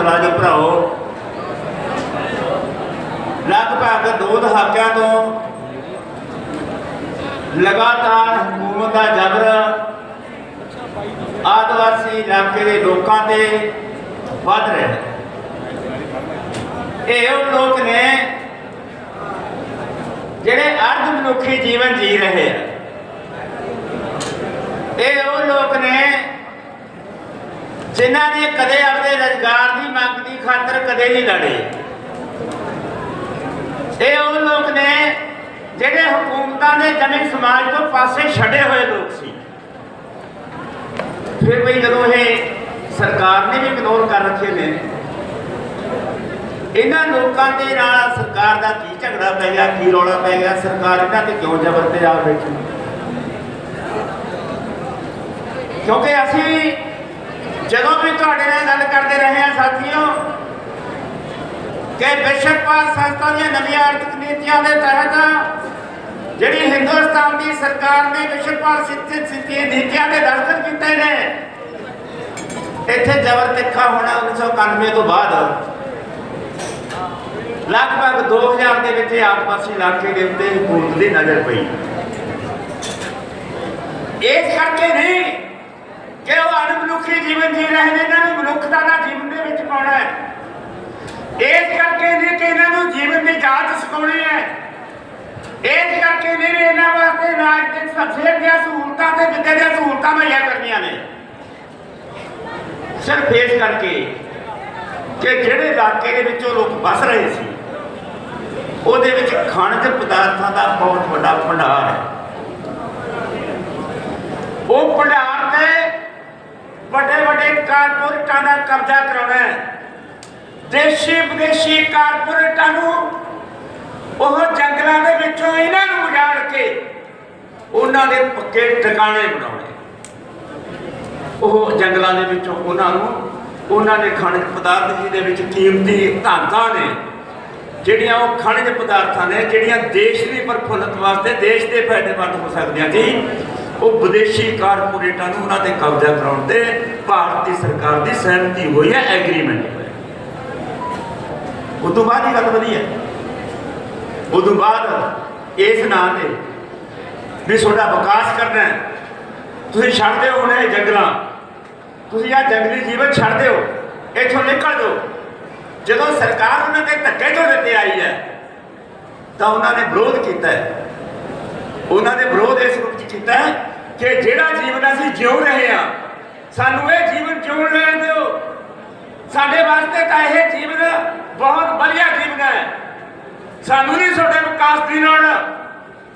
ਮੁਲਾਜ਼ਮ ਭਰਾਓ, ਲਗਭਗ ਦੋ ਦਹਾਕਿਆਂ ਤੋਂ ਲਗਾਤਾਰ ਹਕੂਮਤ ਦਾ ਜ਼ਬਰ ਆਦਿਵਾਸੀ ਇਲਾਕੇ ਦੇ ਲੋਕਾਂ ਤੇ ਵੱਧ ਰਿਹਾ ਹੈ। ਇਹ ਉਹ ਲੋਕ ਨੇ ਜਿਹੜੇ ਅਰਧ ਮਨੁੱਖੀ ਜੀਵਨ ਜੀ ਰਹੇ ਆ। ਇਹ ਉਹ ਲੋਕ ਨੇ ਜਿਨ੍ਹਾਂ ਨੇ ਕਦੇ ਆਪਣੇ ਰੁਜ਼ਗਾਰ ਦੀ ਮੰਗ ਦੀ ਖਾਤਰ ਕਦੇ ਨਹੀਂ ਲੜੇ। ਇਹ ਉਹ ਲੋਕ ਨੇ ਜਿਹੜੇ ਹਕੂਮਤਾਂ ਦੇ ਜਮੀ ਸਮਾਜ ਤੋਂ ਪਾਸੇ ਛੱਡੇ ਹੋਏ ਲੋਕ ਸੀ। ਫਿਰ ਵੀ ਜਦੋਂ ਇਹ ਸਰਕਾਰ ਨੇ ਵੀ ਇਗਨੋਰ ਕਰ ਰੱਖੇ ਨੇ, ਇਹਨਾਂ ਲੋਕਾਂ ਦੇ ਨਾਲ ਸਰਕਾਰ ਦਾ ਕੀ ਝਗੜਾ ਪੈ ਗਿਆ, ਕੀ ਰੌਲਾ ਪੈ ਗਿਆ? ਸਰਕਾਰ ਇਹਨਾਂ ਤੇ ਕਿਉਂ ਜ਼ਬਰ ਤੇ ਆ ਬੈਠੀ? ਕਿਉਂਕਿ ਅਸੀਂ ਜਦੋਂ ਵੀ ਤੁਹਾਡੇ ਨਾਲ ਗੱਲ ਕਰਦੇ ਰਹੇ ਹਾਂ ਸਾਥੀਓ, ਕਿ ਵਿਸ਼ਵਪਾਲ ਸੰਸਥਾ ਦੀਆਂ ਨਵੀਆਂ ਆਰਥਿਕ ਨੀਤੀਆਂ ਦੇ ਤਹਿਤ ਜਿਹੜੀ ਹਿੰਦੁਸਤਾਨ ਦੀ ਸਰਕਾਰ ਨੇ ਵਿਸ਼ਵਪਾਲ ਸਿੱਧੇ ਸਿੱਧੇ ਨੀਤੀਆਂ ਦੇ ਦਸਤਖਤ ਕੀਤੇ ਨੇ, ਇੱਥੇ ਜ਼ਬਰ ਤਿੱਖਾ ਹੋਣਾ 1991 ਤੋਂ ਬਾਅਦ। ਲਗਭਗ 2000 ਦੇ ਵਿੱਚ ਆਸ-ਪਾਸੀ ਇਲਾਕੇ ਦੇ ਉੱਤੇ ਹਕੂਮਤ ਦੀ ਨਜ਼ਰ ਪਈ। ਇਸ ਕਰਕੇ ਨਹੀਂ ਕਿ ਉਹ ਅਣਮਨੁੱਖੀ ਜੀਵਨ ਜੀ ਰਹੇ ਨੇ, ਇਹਨਾਂ ਨੂੰ ਮਨੁੱਖਤਾ ਦਾ ਜੀਵਨ ਦੇ ਵਿੱਚ ਪਾਉਣਾ ਹੈ। ਇਸ ਕਰਕੇ ਨਹੀਂ ਕਿ ਇਹਨਾਂ ਨੂੰ ਜੀਵਨ ਦੀ ਜਾਂਚ ਸਿਖਾਉਣੀ ਹੈ। ਇਸ ਕਰਕੇ ਨਹੀਂ ਇਹਨਾਂ ਵਾਸਤੇ ਰਾਜਨੀਤਿਕ ਸਭਸੇ ਦੀਆਂ ਸਹੂਲਤਾਂ ਤੇ ਵਿੱਦਿਆ ਦੀਆਂ ਸਹੂਲਤਾਂ ਮੁਹੱਈਆ ਕਰਨੀਆਂ ਨੇ। ਸਿਰਫ ਇਸ ਕਰਕੇ ਕਿ ਜਿਹੜੇ ਇਲਾਕੇ ਦੇ ਵਿੱਚ ਉਹ ਲੋਕ ਵਸ ਰਹੇ ਸੀ, ਉਹਦੇ ਵਿੱਚ ਖਣਜ ਪਦਾਰਥਾਂ ਦਾ ਬਹੁਤ ਵੱਡਾ ਭੰਡਾਰ ਹੈ। ਉਹ ਭੰਡਾਰ ਵੱਡੇ ਵੱਡੇ ਕਾਰਪੋਰੇਟਾਂ ਦਾ ਕਬਜ਼ਾ ਕਰਾਉਣਾ ਹੈ। ਦੇਸ਼ੀ ਵਿਦੇਸ਼ੀ ਕਾਰਪੋਰੇਟਾਂ ਨੂੰ ਉਹ ਜੰਗਲਾਂ ਦੇ ਵਿੱਚੋਂ ਇਹਨਾਂ ਨੂੰ ਉਜਾੜ ਕੇ ਉਹਨਾਂ ਦੇ ਪੱਕੇ ਟਿਕਾਣੇ ਬਣਾਉਣੇ। ਉਹ ਜੰਗਲਾਂ ਦੇ ਵਿੱਚੋਂ ਉਹਨਾਂ ਨੂੰ ਉਹਨਾਂ ਦੇ ਖਣਿਜ ਪਦਾਰਥ ਜਿਹਦੇ ਵਿੱਚ ਕੀਮਤੀ ਧਾਤਾਂ ਨੇ, ਜਿਹੜੀਆਂ ਉਹ ਖਣਿਜ ਪਦਾਰਥਾਂ ਨੇ, ਜਿਹੜੀਆਂ ਦੇਸ਼ ਦੀ ਪ੍ਰਫੁੱਲਤ ਵਾਸਤੇ ਦੇਸ਼ ਦੇ ਫਾਇਦੇਮੰਦ ਹੋ ਸਕਦੀਆਂ ਜੀ ਉਹ ਵਿਦੇਸ਼ੀ ਕਾਰਪੋਰੇਟਾਂ ਨੂੰ ਉਹਨਾਂ ਤੇ ਕਬਜ਼ਾ ਕਰਾਉਣ ਤੇ ਭਾਰਤੀ ਸਰਕਾਰ ਦੀ ਸਹਿਮਤੀ ਹੋਈ ਹੈ ਐਗਰੀਮੈਂਟ ਹੋਇਆ ਤੋਂ ਬਾਅਦ ਹੀ ਗੱਲ ਵਧੀ ਹੈ। ਤੋਂ ਬਾਅਦ ਇਸ ਨਾਂ ਤੇ ਵੀ ਤੁਹਾਡਾ ਵਿਕਾਸ ਕਰਨਾ ਹੈ। ਤੁਸੀਂ ਛੱਡ ਦਿਓ ਹੁਣ ਇਹ ਜੰਗਲਾਂ। ਤੁਸੀਂ ਆ ਜੰਗਲੀ ਜੀਵਨ ਛੱਡ ਦਿਓ ਇੱਥੋਂ ਨਿਕਲ ਜਾਓ। ਜਦੋਂ ਸਰਕਾਰ ਉਹਨਾਂ ਦੇ ਧੱਕੇ ਤੋਂ ਦਿੱਤੇ ਆਈ ਹੈ, ਤਾਂ ਉਹਨਾਂ ਨੇ ਵਿਰੋਧ ਕੀਤਾ ਹੈ। ਉਹਨਾਂ ਨੇ ਵਿਰੋਧ ਇਸ ਰੂਪ ਚ ਕੀਤਾ ਹੈ ਕਿ ਜਿਹੜਾ ਜੀਵਨ ਅਸੀਂ ਜਿਉ ਰਹੇ ਹਾਂ, ਸਾਨੂੰ ਇਹ ਜੀਵਨ ਜਿਉਣ ਲੈਣ ਦਿਓ। ਸਾਡੇ ਵਾਸਤੇ ਤਾਂ ਇਹ ਜੀਵਨ ਬਹੁਤ ਵਧੀਆ ਜੀਵਨ ਹੈ। ਸਾਨੂੰ ਨਹੀਂ ਤੁਹਾਡੇ ਵਿਕਾਸ ਦੀ ਲੋੜ,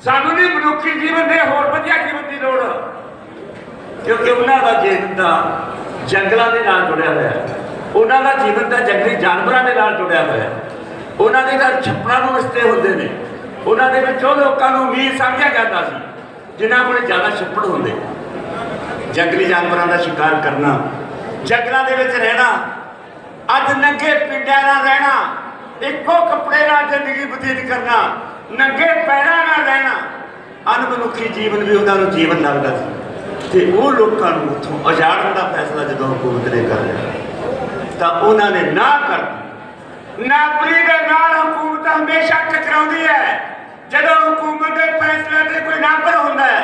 ਸਾਨੂੰ ਨਹੀਂ ਮਨੁੱਖੀ ਜੀਵਨ ਦੇ ਹੋਰ ਵਧੀਆ ਜੀਵਨ ਦੀ ਲੋੜ। ਕਿਉਂਕਿ ਉਹਨਾਂ ਦਾ ਜੀਵਨ ਤਾਂ ਜੰਗਲਾਂ ਦੇ ਨਾਲ ਜੁੜਿਆ ਹੋਇਆ ਹੈ। ਉਹਨਾਂ ਦਾ ਜੀਵਨ ਤਾਂ ਜੰਗਲੀ ਜਾਨਵਰਾਂ ਦੇ ਨਾਲ ਜੁੜਿਆ ਹੋਇਆ ਹੈ। ਉਹਨਾਂ ਦੇ ਨਾਲ ਛੱਪੜਾਂ ਨੂੰ ਰਿਸ਼ਤੇ ਹੁੰਦੇ ਨੇ। ਉਹਨਾਂ ਦੇ ਵਿੱਚ ਉਹ ਲੋਕਾਂ ਨੂੰ ਵੀਰ ਸਮਝਿਆ ਜਾਂਦਾ ਸੀ। ਜਿਨ੍ਹਾਂ ਕੋਲ ਜ਼ਿਆਦਾ ਛੱਪੜ ਹੁੰਦੇ। ਜੰਗਲੀ ਜਾਨਵਰਾਂ ਦਾ ਸ਼ਿਕਾਰ ਕਰਨਾ। ਜੰਗਲਾਂ ਦੇ ਵਿੱਚ ਰਹਿਣਾ। ਅੱਜ ਨੰਗੇ ਪਿੰਡਾਂ ਨਾਲ ਰਹਿਣਾ। ਇੱਕੋ ਕੱਪੜੇ ਨਾਲ ਜ਼ਿੰਦਗੀ ਬਤੀਤ ਕਰਨਾ। ਨੰਗੇ ਪੈਰਾਂ ਨਾਲ ਰਹਿਣਾ। ਅਨਮਨੁੱਖੀ ਜੀਵਨ ਵੀ ਉਹਨਾਂ ਨੂੰ ਜੀਵਨ ਲੱਗਦਾ ਸੀ। ਤੇ ਉਹ ਲੋਕਾਂ ਨੂੰ ਉੱਥੋਂ ਉਜਾੜਨ ਦਾ ਫੈਸਲਾ ਜਦੋਂ ਹਕੂਮਤ ਨੇ ਕਰ ਲਿਆ ਤਾਂ ਉਹਨਾਂ ਨੇ ਨਾ ਕਰ ਨਾਪਰੀ ਦੇ ਨਾਲ ਹਕੂਮਤ ਹਮੇਸ਼ਾ ਟਕਰਾਉਂਦੀ ਹੈ। ਜਦੋਂ ਹਕੂਮਤ ਦੇ ਫੈਸਲੇ ਤੇ ਕੋਈ ਨਾਪਰ ਹੁੰਦਾ ਹੈ,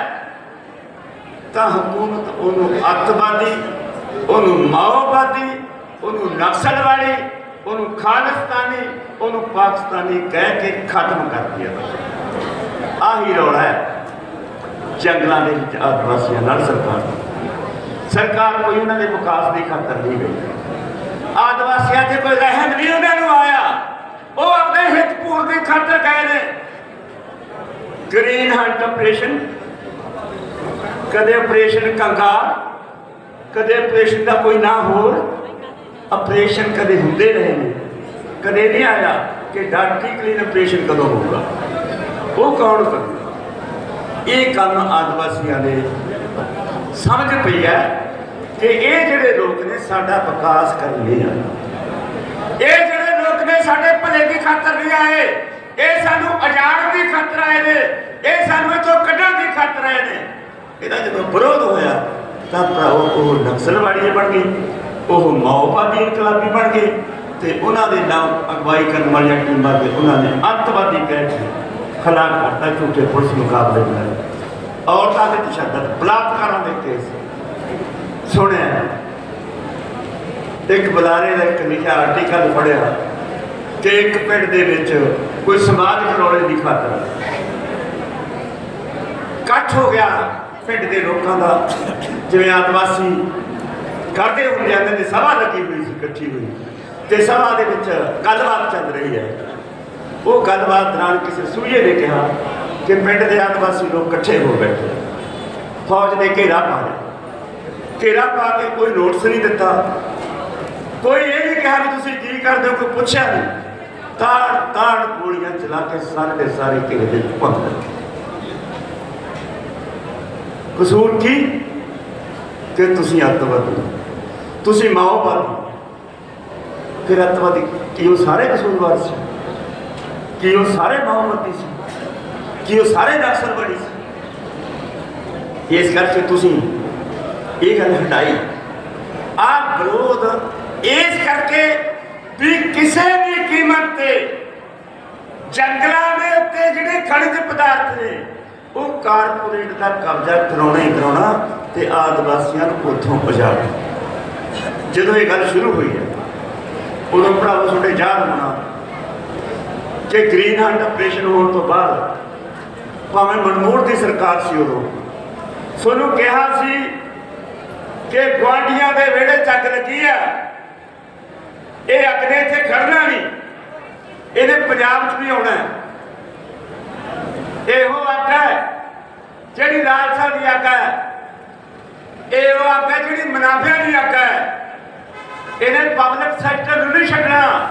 ਤਾਂ ਹਕੂਮਤ ਉਹਨੂੰ ਅੱਤਵਾਦੀ, ਉਹਨੂੰ ਮਾਓਵਾਦੀ, ਉਹਨੂੰ ਨਕਸਲਵਾਦੀ ਉਹਨੂੰ ਖਾਲਿਸਤਾਨੀ, ਉਹਨੂੰ ਪਾਕਿਸਤਾਨੀ ਕਹਿ ਕੇ ਖਤਮ ਕਰਦੀ ਹੈ। ਆਹੀ ਰੌਲਾ ਹੈ ਜੰਗਲਾਂ ਦੇ ਵਿੱਚ ਆਦਿਵਾਸੀਆਂ ਨਾਲ ਸਰਕਾਰ ਸਰਕਾਰ ਕੋਈ ਉਹਨਾਂ ਦੇ ਵਿਕਾਸ ਦੀ ਖਾਤਰ ਨਹੀਂ ਗਈ। ਆਦਿਵਾਸੀਆਂ ਤੇ ਕੋਈ ਰਹਿਮ ਨਹੀਂ ਉਹਨਾਂ ਨੂੰ ਆਇਆ। ਉਹ ਆਪਣੇ ਹਿੱਤ ਪੂਰਤੀ ਖਾਤਰ ਗਏ ਨੇ। ਗ੍ਰੀਨ ਹੰਟ ਆਪਰੇਸ਼ਨ ਕਦੇ ਆਪਰੇਸ਼ਨ ਕੰਗਾਰ, ਕਦੇ ਆਪਰੇਸ਼ਨ ਦਾ ਕੋਈ ਨਾ ਹੋਰ। ਆਪਰੇਸ਼ਨ ਕਦੇ ਹੁੰਦੇ ਰਹੇ ਨੇ। ਕਦੇ ਨਹੀਂ ਆਇਆ ਕਿ ਡਾਕਟਰੀ ਕਲੀਨ ਆਪਰੇਸ਼ਨ ਕਦੋਂ ਹੋਊਗਾ। ਉਹ ਕੌਣ ਕਰੂਗਾ ਇਹ ਕੰਮ ਆਦਿਵਾਸੀਆਂ ਦੇ ਸਮਝ ਪਈ ਹੈ ਕਿ ਇਹ ਜਿਹੜੇ ਲੋਕ ਨੇ ਸਾਡਾ ਵਿਕਾਸ ਕਰਨ ਲਈ ਆਏ। ਇਹ ਜਿਹੜੇ ਲੋਕ ਨੇ ਸਾਡੇ ਭਲੇ ਦੀ ਖਾਤਰ ਨਹੀਂ ਆਏ। ਇਹ ਸਾਨੂੰ ਅਜਾੜ ਦੀ ਖਾਤਰ ਆਏ ਨੇ। ਇਹ ਸਾਨੂੰ ਇੱਥੋਂ ਕੱਢਣ ਦੀ ਖਾਤਰ ਆਏ ਨੇ। ਇਹਦਾ ਜਦੋਂ ਵਿਰੋਧ ਹੋਇਆ, ਤਾਂ ਭਰਾਵੋ, ਉਹ ਨਕਸਲਵਾੜੀ ਬਣ ਗਏ ਉਹ ਮਾਓਵਾਦੀ ਇਨਕਲਾਬੀ ਬਣ ਗਏ ਤੇ ਉਹਨਾਂ ਦੇ ਨਾਮ ਅਗਵਾਈ ਕਰਨ ਵਾਲੀਆਂ ਟੀਮਾਂ ਦੇ ਉਹਨਾਂ ਨੇ ਅੱਤਵਾਦੀ ਕਹਿ ਕੇ ਖਲਾਕ ਕਰਤਾ ਝੂਠੇ ਪੁਲਿਸ ਮੁਕਾਬਲੇ ਵਿੱਚ ਔਰਤਾਂ ਦੇ ਤਸ਼ੱਦਦ ਬਲਾਤਕਾਰਾਂ ਦੇ ਕੇਸ। ਸੁਣਿਆ? ਇੱਕ ਬੁਲਾਰੇ ਦਾ ਇੱਕ ਲਿਖਿਆ ਆਰਟੀਕਲ ਫੜਿਆ ਕਿ ਇੱਕ ਪਿੰਡ ਦੇ ਵਿੱਚ ਕੋਈ ਸਮਾਜ ਕਰੋੜੇ ਦੀ ਖਾਤਰ ਇਕੱਠ ਹੋ ਗਿਆ ਪਿੰਡ ਦੇ ਲੋਕਾਂ ਦਾ, ਜਿਵੇਂ ਆਦਿਵਾਸੀ ਕਰਦੇ ਹੁੰਦੇ ਆ ਤੇ ਸਭਾ ਲੱਗੀ ਹੋਈ ਸੀ, ਇਕੱਠੀ ਹੋਈ। ਤੇ ਸਭਾ ਦੇ ਵਿੱਚ ਗੱਲਬਾਤ ਚੱਲ ਰਹੀ ਹੈ। ਉਹ ਗੱਲਬਾਤ ਦੌਰਾਨ ਕਿਸੇ ਸੂਝੇ ਨੇ ਕਿਹਾ ਕਿ ਪਿੰਡ ਦੇ ਆਦਿਵਾਸੀ ਲੋਕ ਇਕੱਠੇ ਹੋ ਬੈਠੇ। ਫੌਜ ਨੇ ਘੇਰਾ ਪਾ ਲਿਆ। ਘੇਰਾ ਪਾ ਕੇ ਕੋਈ ਨੋਟਿਸ ਨਹੀਂ ਦਿੱਤਾ। ਕੋਈ ਇਹ ਨਹੀਂ ਕਿਹਾ ਵੀ ਤੁਸੀਂ ਕੀ ਕਰਦੇ ਹੋ, ਕੋਈ ਪੁੱਛਿਆ ਨਹੀਂ। ਤਾੜ ਤਾੜ ਗੋਲੀਆਂ ਚਲਾ ਕੇ ਸਾਰੇ ਦੇ ਸਾਰੇ ਘੇਰੇ ਦੇ ਭੰਗ ਦਿੱਤੇ ਕਸੂਰ ਕੀ ਕਿ ਤੁਸੀਂ ਅੱਤਵਾਦੀ ਹੋ। ਤੁਸੀਂ ਮਾਓਵਾਦੀ ਫਿਰ ਅੱਤਵਾਦੀ ਕੀ ਉਹ ਸਾਰੇ ਕਸੂਰਵਾਰ ਸੀ ਕੀ ਉਹ ਸਾਰੇ ਮਾਓਵਾਦੀ ਸੀ ਕੀ ਉਹ ਸਾਰੇ ਨਕਸਲਵਾਦੀ ਸੀ ਇਸ ਕਰਕੇ ਤੁਸੀਂ ਇਹ ਗੱਲ ਹਟਾਈ ਆਪ ਵਿਰੋਧ ਇਸ ਕਰਕੇ ਵੀ ਕਿਸੇ ਵੀ ਕੀਮਤ ਤੇ। ਜੰਗਲਾਂ ਦੇ ਉੱਤੇ ਜਿਹੜੇ ਖਣਿਜ ਪਦਾਰਥ ਨੇ, ਉਹ ਕਾਰਪੋਰੇਟ ਦਾ ਕਬਜ਼ਾ ਕਰਾਉਣਾ ਹੀ ਕਰਾਉਣਾ ਤੇ ਆਦਿਵਾਸੀਆਂ ਨੂੰ ਉੱਥੋਂ ਪਜਾਣਾ ਜਦੋਂ ਇਹ ਗੱਲ ਸ਼ੁਰੂ ਹੋਈ ਹੈ, ਉਦੋਂ ਭਰਾਵੋ ਤੁਹਾਡੇ ਯਾਦ ਹੋਣਾ ਕਿ ਗ੍ਰੀਨ ਹੈਂਡ ਆਪਰੇਸ਼ਨ ਹੋਣ ਤੋਂ ਬਾਅਦ ਭਾਵੇਂ ਮਨਮੋਹਨ ਦੀ ਸਰਕਾਰ ਸੀ ਉਦੋਂ, ਤੁਹਾਨੂੰ ਕਿਹਾ ਸੀ ਕਿ ਗੁਆਂਢੀਆਂ ਦੇ ਵਿਹੜੇ ਚੱਕ ਲੱਗੀ ਆ ਇਹ ਅੱਗ ਇੱਥੇ ਖੜਨਾ ਨਹੀਂ। ਇਹਨੇ ਪੰਜਾਬ 'ਚ ਵੀ ਆਉਣਾ ਹੈ। ਇਹੋ ਅੱਗ ਹੈ, ਜਿਹੜੀ ਲਾਲਸਾ ਦੀ ਅੱਗ ਹੈ। ਇਹੋ ਉਹ ਅੱਗ ਹੈ, ਜਿਹੜੀ ਮੁਨਾਫਿਆਂ ਦੀ ਅੱਗ ਹੈ। ਇਹਨੇ ਪਬਲਿਕ ਸੈਕਟਰ ਨੂੰ ਨਹੀਂ ਛੱਡਣਾ।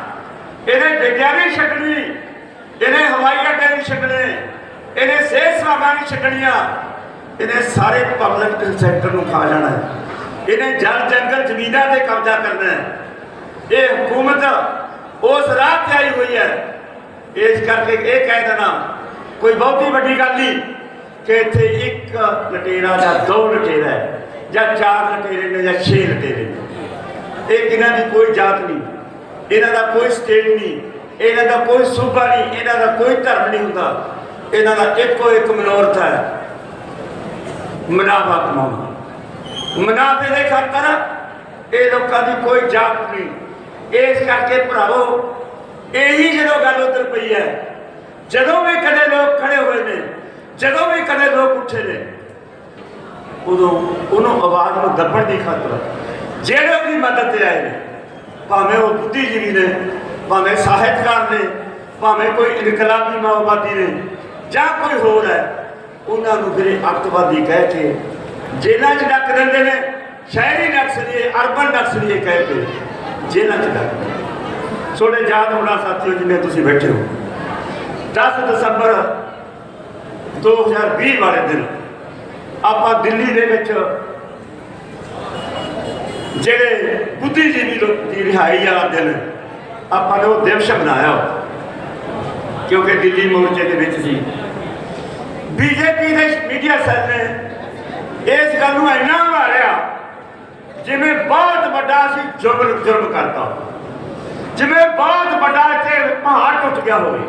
ਇਹਨੇ ਡਿੱਗਿਆ ਨਹੀਂ ਛੱਡਣੀ। ਇਹਨੇ ਹਵਾਈ ਅੱਡੇ ਨਹੀਂ ਛੱਡਣੇ। ਇਹਨੇ ਸਿਹਤ ਸੇਵਾਵਾਂ ਨਹੀਂ ਛੱਡਣੀਆਂ। ਇਹਨੇ ਸਾਰੇ ਪਬਲਿਕ ਸੈਕਟਰ ਨੂੰ ਖਾ ਜਾਣਾ ਹੈ। ਇਹਨੇ ਜਲ ਜੰਗਲ ਜ਼ਮੀਨਾਂ ਤੇ ਕਬਜ਼ਾ ਕਰਨਾ ਹੈ। ਇਹ ਹਕੂਮਤ ਉਸ ਰਾਹ ਤੇ ਆਈ ਹੋਈ ਹੈ। ਇਸ ਕਰਕੇ ਇਹ ਕਹਿ ਦੇਣਾ, ਕੋਈ ਬਹੁਤੀ ਵੱਡੀ ਗੱਲ ਨਹੀਂ ਕਿ ਇੱਥੇ ਇੱਕ ਲਟੇਰਾ ਜਾਂ ਦੋ ਲਟੇਰਾ ਜਾਂ ਚਾਰ ਲਟੇਰੇ ਨੇ ਜਾਂ ਛੇ ਲਟੇਰੇ ਨੇ। ਇਹ ਇਹਨਾਂ ਦੀ ਕੋਈ ਜਾਤ ਨਹੀਂ। ਇਹਨਾਂ ਦਾ ਕੋਈ ਸਟੇਟ ਨਹੀਂ। ਇਹਨਾਂ ਦਾ ਕੋਈ ਸੂਬਾ ਨਹੀਂ। ਇਹਨਾਂ ਦਾ ਕੋਈ ਧਰਮ ਨਹੀਂ ਹੁੰਦਾ। ਇਹਨਾਂ ਦਾ ਇੱਕੋ ਇੱਕ ਮਨੋਰਥ ਹੈ। ਮੁਨਾਫਾ ਕਮਾਉਣਾ। ਮੁਨਾਫੇ ਦੇ ਖਾਤਰ ਇਹ ਲੋਕਾਂ ਦੀ ਕੋਈ ਜਾਤ ਨਹੀਂ। ਇਸ ਕਰਕੇ ਭਰਾਵੋ, ਇਹੀ ਜਦੋਂ ਗੱਲ ਉੱਧਰ ਪਈ ਹੈ, ਜਦੋਂ ਵੀ ਕਦੇ ਲੋਕ ਖੜੇ ਹੋਏ ਨੇ, ਜਦੋਂ ਵੀ ਕਦੇ ਲੋਕ ਉੱਠੇ ਨੇ, ਉਦੋਂ ਉਹਨੂੰ ਆਵਾਜ਼ ਨੂੰ ਦੱਬਣ ਦੀ ਖਾਤਰ ਜਿਹੜੇ ਉਹਦੀ ਮਦਦ ਤੇ ਆਏ ਨੇ, ਭਾਵੇਂ ਉਹ ਬੁੱਧੀਜੀਵੀ ਨੇ, ਭਾਵੇਂ ਸਾਹਿਤਕਾਰ ਨੇ, ਭਾਵੇਂ ਕੋਈ ਇਨਕਲਾਬੀ ਮਾਓਵਾਦੀ ਨੇ, ਜਾਂ ਕੋਈ ਹੋਰ ਹੈ, ਉਹਨਾਂ ਨੂੰ ਫਿਰ ਇਹ ਅੱਤਵਾਦੀ ਕਹਿ ਕੇ ਜੇਲ੍ਹਾਂ 'ਚ ਡੱਕ ਦਿੰਦੇ ਨੇ, ਸ਼ਹਿਰੀ ਨਕਸਲੀਏ ਅਰਬਨ ਨਕਸਲੀਏ ਕਹਿ ਕੇ। ਜੇਲ੍ਹਾਂ 'ਚ ਡੱਕ ਦਿੰਦੇ ਯਾਦ ਹੋਣਾ ਸਾਥੀਓ, ਜਿੰਨੇ ਤੁਸੀਂ ਬੈਠੇ ਹੋ। 10 ਦਸੰਬਰ 2020 ਵਾਲੇ ਦਿਨ ਆਪਾਂ ਦਿੱਲੀ ਦੇ ਵਿੱਚ ਜਿਹੜੇ ਬੁੱਧੀਜੀਵੀ ਲੋਕ ਦੀ ਰਿਹਾਈ ਵਾਲਾ ਦਿਨ ਆਪਾਂ ਨੇ ਉਹ ਦਿਵਸ ਬਣਾਇਆ ਕਿਉਂਕਿ ਦਿੱਲੀ ਮੋਰਚੇ ਦੇ ਵਿੱਚ ਸੀ। ਬੀਜੇਪੀ ਦੇ ਮੀਡੀਆ ਸੈੱਲ ਨੇ ਇਸ ਗੱਲ ਨੂੰ ਇੰਨਾ ਮਾਰਿਆ ਜਿਵੇਂ ਬਹੁਤ ਵੱਡਾ ਸੀ ਜ਼ੁਲਮ ਜ਼ੁਲਮ ਕਰਤਾ। ਜਿਵੇਂ ਬਹੁਤ ਵੱਡਾ ਇੱਥੇ ਪਹਾੜ ਟੁੱਟ ਗਿਆ ਹੋਵੇ।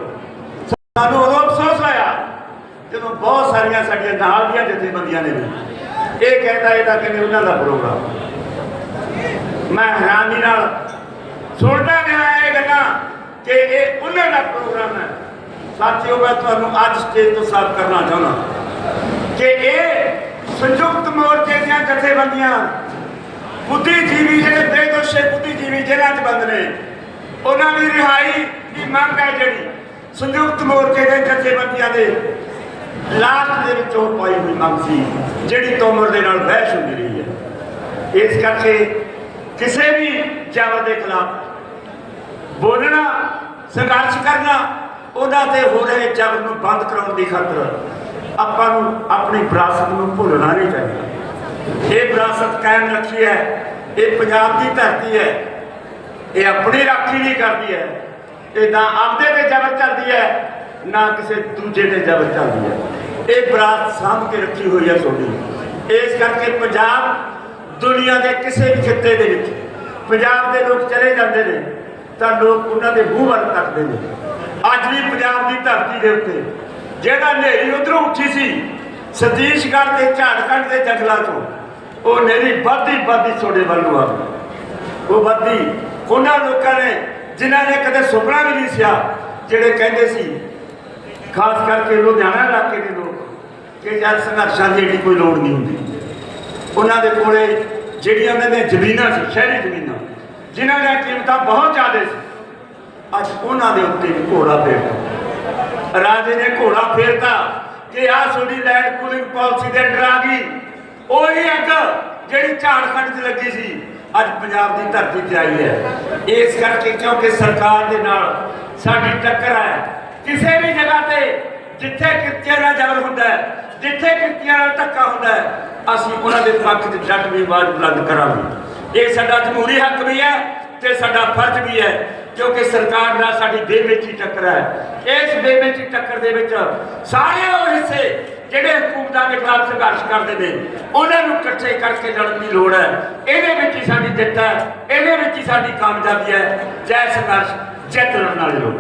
ਸਾਨੂੰ ਉਦੋਂ ਅਫਸੋਸ ਹੋਇਆ, ਜਦੋਂ ਬਹੁਤ ਸਾਰੀਆਂ ਸਾਡੀਆਂ ਨਾਲ ਦੀਆਂ ਜਥੇਬੰਦੀਆਂ ਨੇ ਇਹ ਕਹਿੰਦਾ ਇਹਦਾ ਕਿਵੇਂ ਉਹਨਾਂ ਦਾ ਪ੍ਰੋਗਰਾਮ। ਮੈਂ ਹੈਰਾਨੀ ਨਾਲ ਸੁਣਦਾ ਰਿਹਾ ਇਹ ਗੱਲਾਂ ਕਿ ਇਹ ਉਹਨਾਂ ਦਾ ਪ੍ਰੋਗਰਾਮ ਹੈ। ਸਾਥੀਓ, ਮੈਂ ਤੁਹਾਨੂੰ ਅੱਜ ਸਟੇਜ ਤੋਂ ਸਾਫ਼ ਕਰਨਾ ਚਾਹੁੰਦਾ ਕਿ ਇਹ ਸੰਯੁਕਤ ਮੋਰਚੇ ਦੀਆਂ ਜਥੇਬੰਦੀਆਂ ਬੁੱਧੀਜੀਵੀ ਜਿਹੜੇ ਬੇਦੋਸ਼ੇ ਬੁੱਧੀਜੀਵੀ ਜੇਲ੍ਹਾਂ 'ਚ ਬੰਦ ਨੇ। ਉਹਨਾਂ ਦੀ ਰਿਹਾਈ ਦੀ ਮੰਗ ਹੈ ਜਿਹੜੀ ਸੰਯੁਕਤ ਮੋਰਚੇ ਦੇ ਜਥੇਬੰਦੀਆਂ ਦੇ ਲਾਸਟ ਦੇ ਵਿੱਚ ਉਹ ਪਾਈ ਹੋਈ ਮੰਗ ਸੀ, ਜਿਹੜੀ ਤੋਮਰ ਦੇ ਨਾਲ ਬਹਿਸ ਹੁੰਦੀ ਰਹੀ ਹੈ। ਇਸ ਕਰਕੇ ਕਿਸੇ ਵੀ ਜ਼ਬਰ ਦੇ ਖਿਲਾਫ ਬੋਲਣਾ, ਸੰਘਰਸ਼ ਕਰਨਾ ਉਹਨਾਂ ਤੇ ਹੋ ਰਹੇ ਜ਼ਬਰ ਨੂੰ ਬੰਦ ਕਰਾਉਣ ਦੀ ਖਾਤਰ ਆਪਾਂ ਨੂੰ ਆਪਣੀ ਵਿਰਾਸਤ ਨੂੰ ਭੁੱਲਣਾ ਨਹੀਂ ਚਾਹੀਦਾ। ਇਹ ਵਿਰਾਸਤ ਕਾਇਮ ਰੱਖੀ ਹੈ, ਇਹ ਪੰਜਾਬ ਦੀ ਧਰਤੀ ਹੈ, ਇਹ ਆਪਣੀ ਰਾਖੀ ਨਹੀਂ ਕਰਦੀ ਹੈ, ਇਹ ਨਾ ਆਪਦੇ ਤੇ ਜ਼ਬਰ ਚੱਲਦੀ ਹੈ, ਨਾ ਕਿਸੇ ਦੂਜੇ ਤੇ ਜ਼ਬਰ ਚੱਲਦੀ ਹੈ। ਇਹ ਵਿਰਾਸਤ ਸਾਂਭ ਕੇ ਰੱਖੀ ਹੋਈ ਹੈ ਤੁਹਾਡੀ। ਇਸ ਕਰਕੇ ਪੰਜਾਬ ਦੁਨੀਆ ਦੇ ਕਿਸੇ ਵੀ ਖਿੱਤੇ ਦੇ ਵਿੱਚ, ਪੰਜਾਬ ਦੇ ਲੋਕ ਚਲੇ ਜਾਂਦੇ ਨੇ, ਤਾਂ ਲੋਕ ਉਹਨਾਂ ਦੇ ਮੂੰਹ ਵੱਲ ਤੱਕਦੇ ਨੇ। ਅੱਜ ਵੀ ਪੰਜਾਬ ਦੀ ਧਰਤੀ ਦੇ ਉੱਤੇ, ਜਿਹੜਾ ਹਨੇਰੀ ਉਧਰੋਂ ਉੱਠੀ ਸੀ ਸਤੀਸ਼ਗੜ੍ਹ ਦੇ ਝਾੜਖੰਡ ਦੇ ਜੰਗਲਾਂ ਤੋਂ ਉਹ ਹਨੇਰੀ ਵੱਧਦੀ ਵੱਧਦੀ ਤੁਹਾਡੇ ਵੱਲ ਨੂੰ ਆ ਉਹ ਵੱਧਦੀ। ਉਹਨਾਂ ਲੋਕਾਂ ਨੇ, ਜਿਨ੍ਹਾਂ ਨੇ ਕਦੇ ਸੁਪਨਾ ਵੀ ਨਹੀਂ ਸਿਆ ਜਿਹੜੇ ਕਹਿੰਦੇ ਸੀ, ਖਾਸ ਕਰਕੇ ਲੁਧਿਆਣਾ ਇਲਾਕੇ ਦੇ ਲੋਕ, ਕਿ ਜਦ ਸੰਘਰਸ਼ਾਂ ਦੀ ਏਡੀ ਕੋਈ ਲੋੜ ਨਹੀਂ ਹੁੰਦੀ। ਉਹਨਾਂ ਦੇ ਕੋਲੇ ਜਿਹੜੀਆਂ ਉਹਨਾਂ ਦੀਆਂ ਜ਼ਮੀਨਾਂ ਸੀ, ਸ਼ਹਿਰੀ ਜ਼ਮੀਨਾਂ, ਜਿਨ੍ਹਾਂ ਦੀਆਂ ਕੀਮਤਾਂ ਬਹੁਤ ਜ਼ਿਆਦਾ ਸੀ, ਅੱਜ ਉਹਨਾਂ ਦੇ ਉੱਤੇ ਵੀ ਘੋੜਾ ਫੇਰਦਾ। ਰਾਜੇ ਨੇ ਘੋੜਾ ਫੇਰਦਾ ਕਿ ਆਹ ਤੁਹਾਡੀ ਲੈਂਡ ਪੂਲਿੰਗ ਪਾਲਿਸੀ ਦੇ ਅੰਡਰ ਆ ਗਈ। ਉਹੀ ਅੱਗ ਜਿਹੜੀ ਝਾੜਖੰਡ 'ਚ ਲੱਗੀ ਸੀ, ਅੱਜ ਪੰਜਾਬ ਦੀ ਧਰਤੀ ਤੇ ਆਈ ਹੈ। ਇਸ ਕਰਕੇ ਕਿਉਂਕਿ ਸਰਕਾਰ ਦੇ ਨਾਲ ਸਾਡੀ ਟੱਕਰ ਹੈ, ਕਿਸੇ ਵੀ ਜਗ੍ਹਾ ਤੇ ਜਿੱਥੇ ਕਿਰਤੀਆਂ ਦਾ ਜ਼ਬਰ ਹੁੰਦਾ ਹੈ, ਜਿੱਥੇ ਕਿਰਤੀਆਂ ਦਾ ਧੱਕਾ ਹੁੰਦਾ ਹੈ, ਅਸੀਂ ਉਹਨਾਂ ਦੇ ਪੱਖ 'ਚ ਡਟ ਵੀ ਆਵਾਜ਼ ਬੁਲੰਦ ਕਰਾਂਗੇ। ਇਹ ਸਾਡਾ ਜਮਹੂਰੀ ਹੱਕ ਵੀ ਹੈ ਤੇ ਸਾਡਾ ਫਰਜ਼ ਵੀ ਹੈ ਕਿਉਂਕਿ ਸਰਕਾਰ ਨਾਲ ਸਾਡੀ ਬੇਮੇਚੀ ਟੱਕਰ ਹੈ। ਇਸ ਬੇਮੇਚੀ ਟੱਕਰ ਦੇ ਵਿੱਚ ਸਾਰੇ ਉਹ ਹਿੱਸੇ ਜਿਹੜੇ ਹਕੂਮਤਾਂ ਦੇ ਖਿਲਾਫ ਸੰਘਰਸ਼ ਕਰਦੇ ਨੇ, ਉਹਨਾਂ ਨੂੰ ਇਕੱਠੇ ਕਰਕੇ ਲੜਨ ਦੀ ਲੋੜ ਹੈ। ਇਹਦੇ ਵਿੱਚ ਹੀ ਸਾਡੀ ਜਿੱਤ ਹੈ, ਇਹਦੇ ਵਿੱਚ ਹੀ ਸਾਡੀ ਕਾਮਯਾਬੀ ਹੈ। ਜੈ ਸੰਘਰਸ਼ ਜਿੱਤ ਲੜਨ ਵਾਲੇ ਲੋਕ